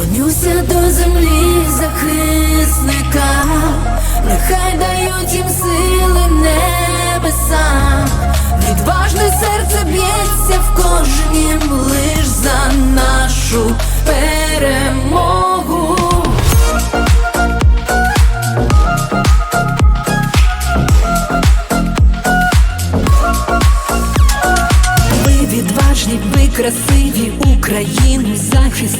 Клонюся до землі захисника, нехай дають їм сили небеса, відважне серце б'ється в кожнім